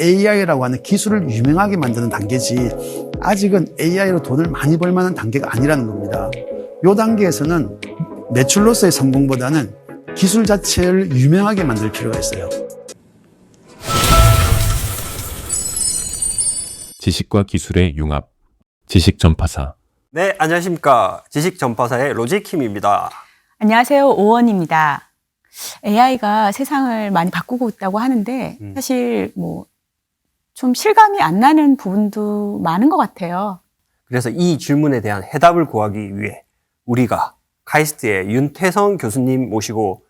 AI라고 하는 기술을 유명하게 만드는 단계지 아직은 AI로 돈을 많이 벌 만한 단계가 아니라는 겁니다. 이 단계에서는 매출로서의 성공보다는 기술 자체를 유명하게 만들 필요가 있어요. 지식과 기술의 융합. 지식 전파사. 네, 안녕하십니까. 지식 전파사의 로지킴입니다. 안녕하세요. 오원입니다. AI가 세상을 많이 바꾸고 있다고 하는데 음. 사실 뭐 좀 실감이 안 나는 부분도 많은 것 같아요. 그래서 이 질문에 대한 해답을 구하기 위해 우리가 카이스트의 윤태성 교수님 모시고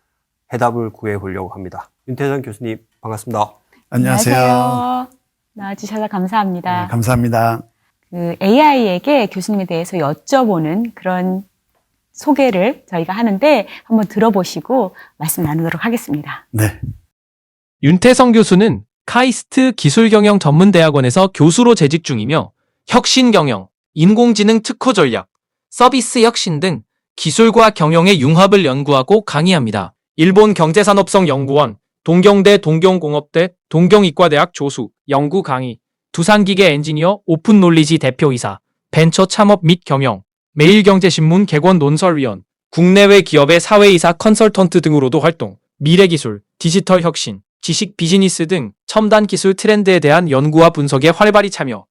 해답을 구해 보려고 합니다. 윤태성 교수님 반갑습니다. 안녕하세요. 나와주셔서 감사합니다. 네, 감사합니다. 그 AI에게 교수님에 대해서 여쭤보는 그런 소개를 저희가 하는데 한번 들어보시고 말씀 나누도록 하겠습니다. 네. 윤태성 교수는 카이스트 기술경영 전문대학원에서 교수로 재직 중이며 혁신경영, 인공지능 특허 전략, 서비스 혁신 등 기술과 경영의 융합을 연구하고 강의합니다. 일본 경제산업성연구원, 동경대 동경공업대 동경이과대학 조수, 연구 강의, 두산기계 엔지니어 오픈놀리지 대표이사, 벤처 참업 및 경영, 매일경제신문 개권 논설위원, 국내외 기업의 사회이사 컨설턴트 등으로도 활동, 미래기술, 디지털 혁신, 지식 비즈니스 등 첨단 기술 트렌드에 대한 연구와 분석에 활발히 참여.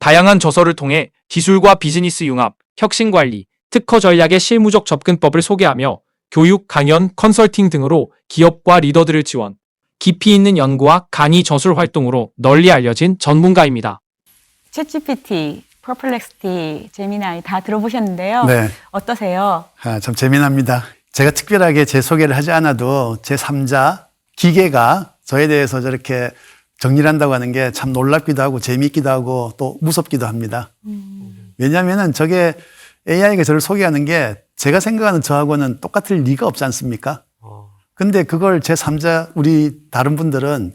다양한 저서를 통해 기술과 비즈니스 융합, 혁신 관리, 특허 전략의 실무적 접근법을 소개하며 교육, 강연, 컨설팅 등으로 기업과 리더들을 지원. 깊이 있는 연구와 강의 저술 활동으로 널리 알려진 전문가입니다. 챗GPT, 퍼플렉스티, 제미나이 다 들어보셨는데요. 네. 어떠세요? 아, 참 재미납니다. 제가 특별하게 제 소개를 하지 않아도 제 3자 기계가 저에 대해서 저렇게 정리를 한다고 하는 게 참 놀랍기도 하고 재미있기도 하고 또 무섭기도 합니다. 왜냐하면 저게 AI가 저를 소개하는 게 제가 생각하는 저하고는 똑같을 리가 없지 않습니까? 어, 근데 그걸 제 3자 우리 다른 분들은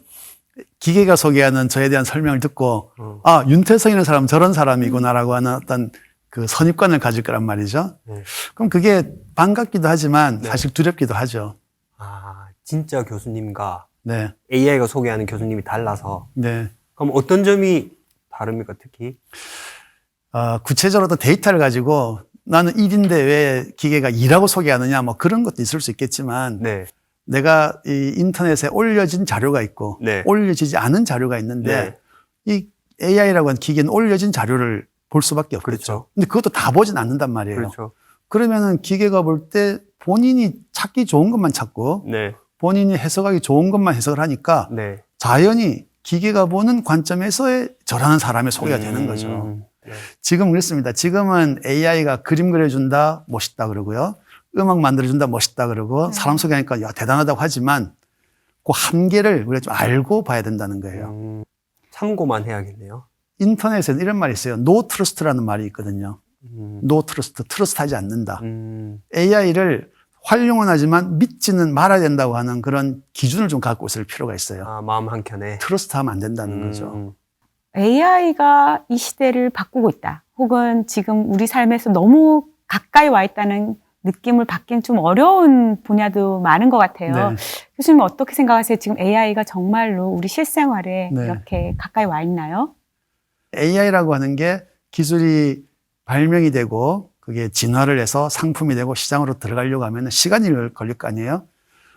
기계가 소개하는 저에 대한 설명을 듣고 어. 아, 윤태성이라는 사람은 저런 사람이구나라고 하는 어떤 그 선입관을 가질 거란 말이죠. 네. 그럼 그게 반갑기도 하지만 네. 사실 두렵기도 하죠. 아, 진짜 교수님과 네. AI가 소개하는 교수님이 달라서 네. 그럼 어떤 점이 다릅니까, 특히? 어, 구체적으로 어떤 데이터를 가지고 나는 1인데 왜 기계가 2라고 소개하느냐 뭐 그런 것도 있을 수 있겠지만 네. 내가 이 인터넷에 올려진 자료가 있고 네. 올려지지 않은 자료가 있는데 이 AI라고 하는 기계는 올려진 자료를 볼 수밖에 없겠죠. 그렇죠. 근데 그것도 다 보진 않는단 말이에요. 그렇죠. 그러면은 기계가 볼 때 본인이 찾기 좋은 것만 찾고 네. 본인이 해석하기 좋은 것만 해석을 하니까 네. 자연히 기계가 보는 관점에서의 저라는 사람의 소개가 되는 거죠. 음, 네. 지금 그렇습니다. 지금은 AI가 그림 그려준다 멋있다 그러고요. 음악 만들어준다 멋있다 그러고 네. 사람 소개하니까 야 대단하다고 하지만 그 한계를 우리가 좀 알고 봐야 된다는 거예요. 음, 참고만 해야겠네요. 인터넷에는 이런 말이 있어요. 노 트러스트라는 말이 있거든요. 음, 노 트러스트, 트러스트하지 않는다. 음, AI를 활용은 하지만 믿지는 말아야 된다고 하는 그런 기준을 좀 갖고 있을 필요가 있어요. 아, 마음 한켠에. 트러스트하면 안 된다는 거죠. 음, AI가 이 시대를 바꾸고 있다. 혹은 지금 우리 삶에서 너무 가까이 와 있다는 느낌을 받긴 좀 어려운 분야도 많은 것 같아요. 네. 교수님 어떻게 생각하세요? 지금 AI가 정말로 우리 실생활에 네. 이렇게 가까이 와 있나요? AI라고 하는 게 기술이 발명이 되고 그게 진화를 해서 상품이 되고 시장으로 들어가려고 하면 시간이 걸릴 거 아니에요?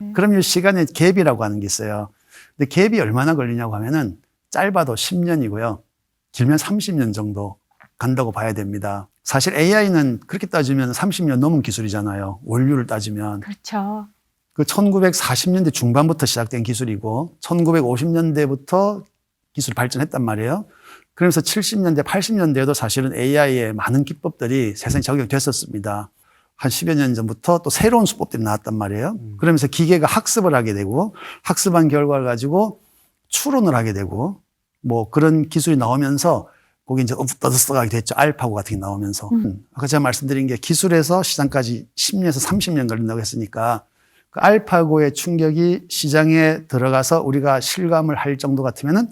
음. 그럼 이 시간에 갭이라고 하는 게 있어요. 근데 갭이 얼마나 걸리냐고 하면은 짧아도 10년이고요. 길면 30년 정도 간다고 봐야 됩니다. 사실 AI는 그렇게 따지면 30년 넘은 기술이잖아요. 원료를 따지면. 그렇죠. 그 1940년대 중반부터 시작된 기술이고 1950년대부터 기술이 발전했단 말이에요. 그러면서 70년대, 80년대에도 사실은 AI의 많은 기법들이 세상에 적용됐었습니다. 한 10여 년 전부터 또 새로운 수법들이 나왔단 말이에요. 그러면서 기계가 학습을 하게 되고 학습한 결과를 가지고 추론을 하게 되고 뭐 그런 기술이 나오면서 거기 이제 떠들썩하게 됐죠. 알파고 같은 게 나오면서. 음. 아까 제가 말씀드린 게 기술에서 시장까지 10년에서 30년 걸린다고 했으니까 그 알파고의 충격이 시장에 들어가서 우리가 실감을 할 정도 같으면은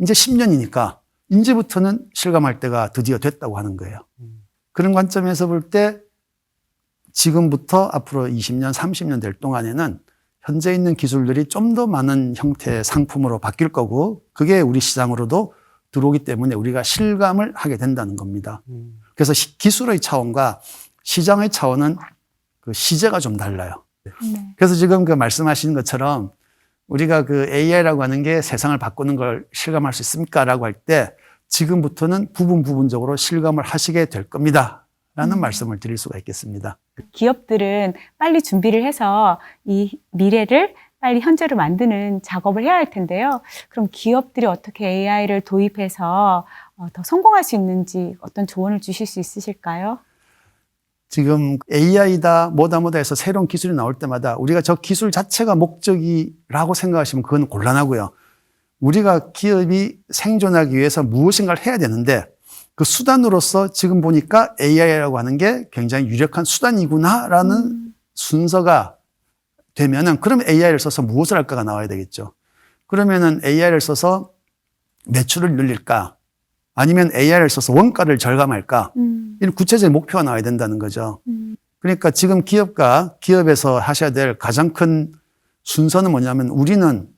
이제 10년이니까 이제부터는 실감할 때가 드디어 됐다고 하는 거예요. 그런 관점에서 볼 때 지금부터 앞으로 20년, 30년 될 동안에는 현재 있는 기술들이 좀 더 많은 형태의 상품으로 바뀔 거고 그게 우리 시장으로도 들어오기 때문에 우리가 실감을 하게 된다는 겁니다. 음. 그래서 시- 기술의 차원과 시장의 차원은 그 시제가 좀 달라요. 네. 그래서 지금 그 말씀하신 것처럼 우리가 그 AI라고 하는 게 세상을 바꾸는 걸 실감할 수 있습니까 라고 할 때 지금부터는 부분 부분적으로 실감을 하시게 될 겁니다. 라는 음. 말씀을 드릴 수가 있겠습니다. 기업들은 빨리 준비를 해서 이 미래를 빨리 현재로 만드는 작업을 해야 할 텐데요. 그럼 기업들이 어떻게 AI를 도입해서 어, 더 성공할 수 있는지 어떤 조언을 주실 수 있으실까요? 지금 AI다 뭐다 뭐다 해서 새로운 기술이 나올 때마다 우리가 저 기술 자체가 목적이라고 생각하시면 그건 곤란하고요. 우리가 기업이 생존하기 위해서 무엇인가를 해야 되는데 그 수단으로서 지금 보니까 AI라고 하는 게 굉장히 유력한 수단이구나라는 음. 순서가 되면은 그럼 AI를 써서 무엇을 할까가 나와야 되겠죠. 그러면은 AI를 써서 매출을 늘릴까? 아니면 AI를 써서 원가를 절감할까? 음, 이런 구체적인 목표가 나와야 된다는 거죠. 음, 그러니까 지금 기업과 기업에서 하셔야 될 가장 큰 순서는 뭐냐면 우리는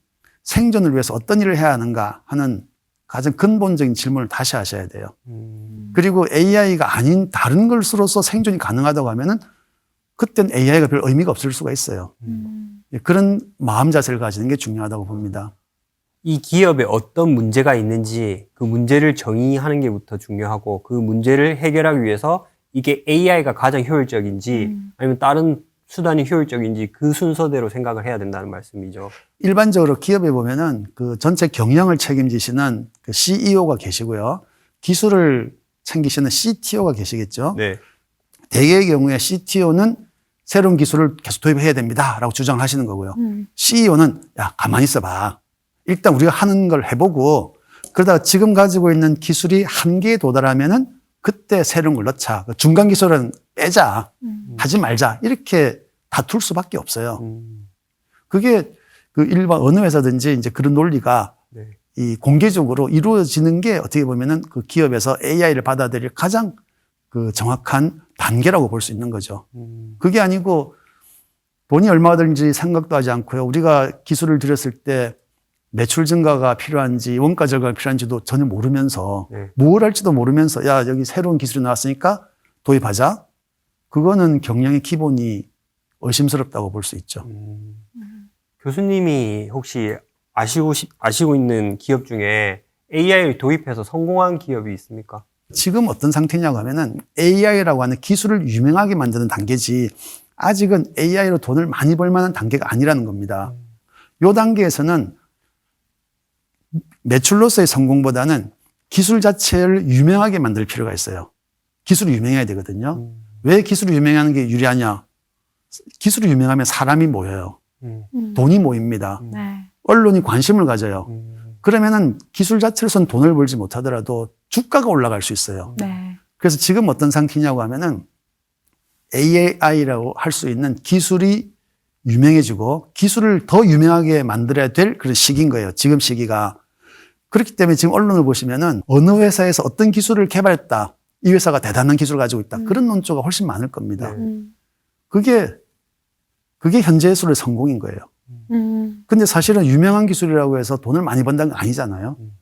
생존을 위해서 어떤 일을 해야 하는가 하는 가장 근본적인 질문을 다시 하셔야 돼요. 음. 그리고 AI가 아닌 다른 것으로서 생존이 가능하다고 하면은 그땐 AI가 별 의미가 없을 수가 있어요. 음. 예, 그런 마음 자세를 가지는 게 중요하다고 봅니다. 이 기업에 어떤 문제가 있는지 그 문제를 정의하는 게부터 중요하고 그 문제를 해결하기 위해서 이게 AI가 가장 효율적인지 음. 아니면 다른 수단이 효율적인지 그 순서대로 생각을 해야 된다는 말씀이죠. 일반적으로 기업에 보면은 그 전체 경영을 책임지시는 그 CEO가 계시고요. 기술을 챙기시는 CTO가 계시겠죠. 네. 대개의 경우에 CTO는 새로운 기술을 계속 도입해야 됩니다라고 주장하시는 거고요. 음. CEO는 야 가만히 있어봐. 일단 우리가 하는 걸 해보고 그러다가 지금 가지고 있는 기술이 한계에 도달하면은 그때 새로운 걸 넣자. 그 중간 기술은 빼자. 음. 하지 말자. 이렇게 다툴 수밖에 없어요. 음. 그게 그 일반 어느 회사든지 이제 그런 논리가 네. 이 공개적으로 이루어지는 게 어떻게 보면은 그 기업에서 AI를 받아들일 가장 그 정확한 단계라고 볼 수 있는 거죠. 음. 그게 아니고 돈이 얼마가 들는지 생각도 하지 않고요. 우리가 기술을 들였을 때 매출 증가가 필요한지 원가 절감이 필요한지도 전혀 모르면서 네. 뭘 할지도 모르면서 야 여기 새로운 기술이 나왔으니까 도입하자. 그거는 경영의 기본이 의심스럽다고 볼 수 있죠. 음. 교수님이 혹시 아시고 싶- 아시고 있는 기업 중에 AI를 도입해서 성공한 기업이 있습니까? 지금 어떤 상태냐고 하면은 AI라고 하는 기술을 유명하게 만드는 단계지 아직은 AI로 돈을 많이 벌 만한 단계가 아니라는 겁니다. 요 단계에서는 매출로서의 성공보다는 기술 자체를 유명하게 만들 필요가 있어요. 기술이 유명해야 되거든요. 음. 왜 기술이 유명하는 게 유리하냐? 기술이 유명하면 사람이 모여요. 음. 음. 돈이 모입니다. 네. 언론이 관심을 가져요. 음. 그러면은 기술 자체로선 돈을 벌지 못하더라도 주가가 올라갈 수 있어요. 네. 그래서 지금 어떤 상태냐고 하면은 AI라고 할 수 있는 기술이 유명해지고 기술을 더 유명하게 만들어야 될 그런 시기인 거예요. 지금 시기가. 그렇기 때문에 지금 언론을 보시면은 어느 회사에서 어떤 기술을 개발했다. 이 회사가 대단한 기술을 가지고 있다. 음. 그런 논조가 훨씬 많을 겁니다. 네. 음. 그게, 그게 현재 예술의 성공인 거예요. 음. 근데 사실은 유명한 기술이라고 해서 돈을 많이 번다는 건 아니잖아요. 음.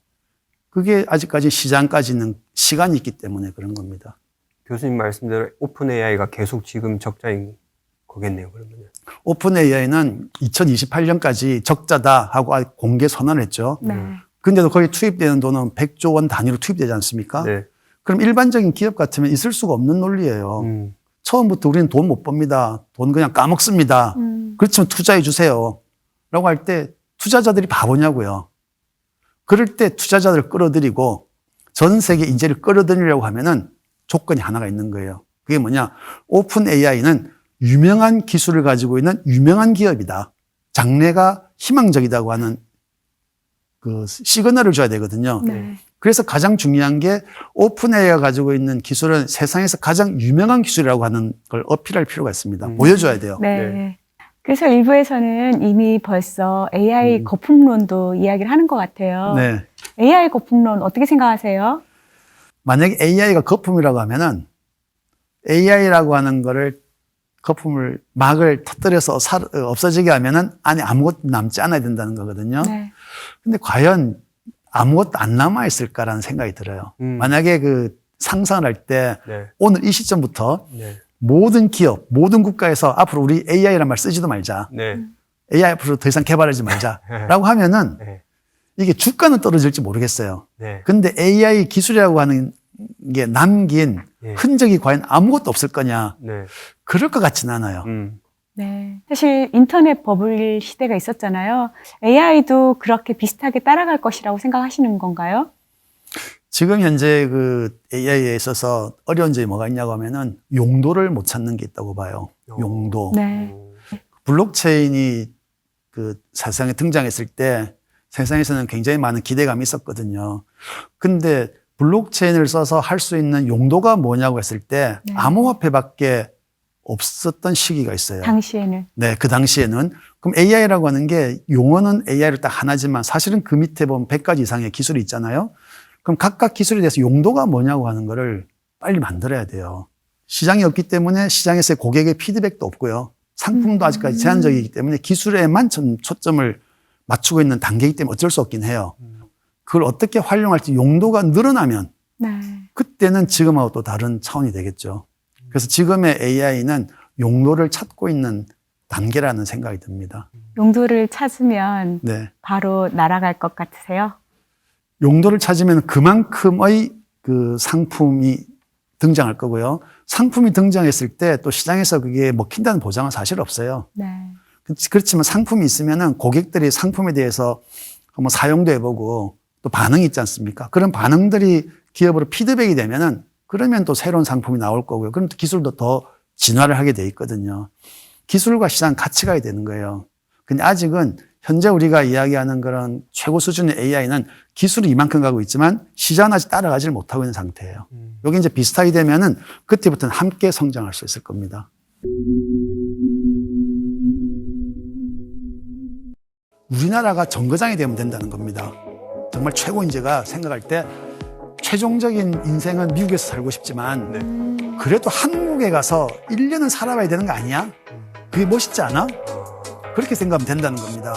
그게 아직까지 시장까지는 시간이 있기 때문에 그런 겁니다. 교수님 말씀대로 오픈 AI가 계속 지금 적자인 거겠네요. 그러면. 오픈 AI는 2028년까지 적자다 하고 공개 선언을 했죠. 네. 근데도 거기 투입되는 돈은 100조 원 단위로 투입되지 않습니까? 네. 그럼 일반적인 기업 같으면 있을 수가 없는 논리예요. 음. 처음부터 우리는 돈 못 법니다. 돈 그냥 까먹습니다. 음. 그렇지만 투자해 주세요. 라고 할 때 투자자들이 바보냐고요. 그럴 때 투자자들을 끌어들이고 전 세계 인재를 끌어들이려고 하면은 조건이 하나가 있는 거예요. 그게 뭐냐? 오픈 AI는 유명한 기술을 가지고 있는 유명한 기업이다. 장래가 희망적이다고 하는 그 시그널을 줘야 되거든요. 네. 그래서 가장 중요한 게 오픈 AI가 가지고 있는 기술은 세상에서 가장 유명한 기술이라고 하는 걸 어필할 필요가 있습니다. 음. 보여줘야 돼요. 네. 네. 그래서 일부에서는 이미 벌써 AI 음. 거품론도 이야기를 하는 것 같아요. 네. AI 거품론 어떻게 생각하세요? 만약에 AI가 거품이라고 하면은 AI라고 하는 거를 거품을 막을 터뜨려서 사- 어, 없어지게 하면은 안에 아무것도 남지 않아야 된다는 거거든요. 네. 근데 과연 아무것도 안 남아 있을까라는 생각이 들어요. 음. 만약에 그 상상을 할때 네. 오늘 이 시점부터 네. 모든 기업, 모든 국가에서 앞으로 우리 AI란 말 쓰지도 말자. 네. AI 앞으로 더 이상 개발하지 말자라고 하면은 네. 이게 주가는 떨어질지 모르겠어요. 네. 근데 AI 기술이라고 하는 게 남긴 예. 흔적이 과연 아무것도 없을 거냐? 네. 그럴 것 같지는 않아요. 음. 네. 사실 인터넷 버블 시대가 있었잖아요. AI도 그렇게 비슷하게 따라갈 것이라고 생각하시는 건가요? 지금 현재 그 AI에 있어서 어려운 점이 뭐가 있냐고 하면은 용도를 못 찾는 게 있다고 봐요. 어. 용도. 네. 블록체인이 그 세상에 등장했을 때 세상에서는 굉장히 많은 기대감이 있었거든요. 근데 블록체인을 써서 할 수 있는 용도가 뭐냐고 했을 때 네. 암호화폐밖에 없었던 시기가 있어요. 당시에는. 네, 그 당시에는. 그럼 AI라고 하는 게 용어는 AI를 딱 하나지만 사실은 그 밑에 보면 100가지 이상의 기술이 있잖아요. 그럼 각각 기술에 대해서 용도가 뭐냐고 하는 거를 빨리 만들어야 돼요. 시장이 없기 때문에 시장에서의 고객의 피드백도 없고요. 상품도 음. 아직까지 제한적이기 때문에 기술에만 전- 초점을 맞추고 있는 단계이기 때문에 어쩔 수 없긴 해요. 그걸 어떻게 활용할지 용도가 늘어나면 네. 그때는 지금하고 또 다른 차원이 되겠죠. 그래서 지금의 AI는 용도를 찾고 있는 단계라는 생각이 듭니다. 용도를 찾으면 네. 바로 날아갈 것 같으세요? 용도를 찾으면 그만큼의 그 상품이 등장할 거고요. 상품이 등장했을 때 또 시장에서 그게 먹힌다는 보장은 사실 없어요. 네. 그- 그렇지만 상품이 있으면은 고객들이 상품에 대해서 한번 사용도 해보고 또 반응이 있지 않습니까? 그런 반응들이 기업으로 피드백이 되면은 그러면 또 새로운 상품이 나올 거고요. 그럼 또 기술도 더 진화를 하게 돼 있거든요. 기술과 시장 같이 가야 되는 거예요. 근데 아직은 현재 우리가 이야기하는 그런 최고 수준의 AI는 기술이 이만큼 가고 있지만 시장은 아직 따라가지를 못하고 있는 상태예요. 음. 여기 이제 비슷하게 되면은 그때부터는 함께 성장할 수 있을 겁니다. 우리나라가 정거장이 되면 된다는 겁니다. 정말 최고 인재가 생각할 때 최종적인 인생은 미국에서 살고 싶지만 그래도 한국에 가서 1년은 살아봐야 되는 거 아니야? 그게 멋있지 않아? 그렇게 생각하면 된다는 겁니다.